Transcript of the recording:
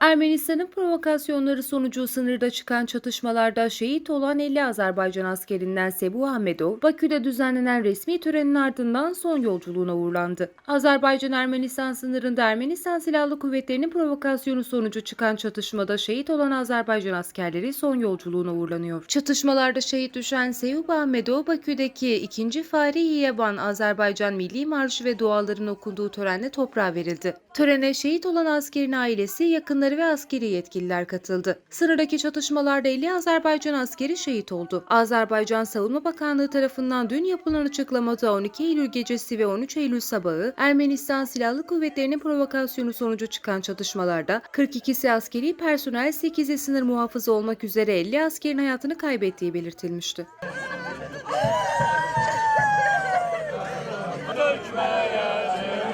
Ermenistan'ın provokasyonları sonucu sınırda çıkan çatışmalarda şehit olan 50 Azerbaycan askerinden Sebu Ahmedov, Bakü'de düzenlenen resmi törenin ardından son yolculuğuna uğurlandı. Azerbaycan-Ermenistan sınırında Ermenistan Silahlı Kuvvetleri'nin provokasyonu sonucu çıkan çatışmada şehit olan Azerbaycan askerleri son yolculuğuna uğurlanıyor. Çatışmalarda şehit düşen Seyyub Ahmedov, Bakü'deki 2. Fahri Yeban Azerbaycan Milli Marşı ve duaların okunduğu törenle toprağa verildi. Törene şehit olan askerin ailesi, yakınları komutanları ve askeri yetkililer katıldı. Sınırdaki çatışmalarda 50 Azerbaycan askeri şehit oldu. Azerbaycan Savunma Bakanlığı tarafından dün yapılan açıklamada 12 Eylül gecesi ve 13 Eylül sabahı Ermenistan Silahlı Kuvvetleri'nin provokasyonu sonucu çıkan çatışmalarda 42'si askeri personel, 8'i sınır muhafızı olmak üzere 50 askerin hayatını kaybettiği belirtilmişti. Düşmeyeceğiz.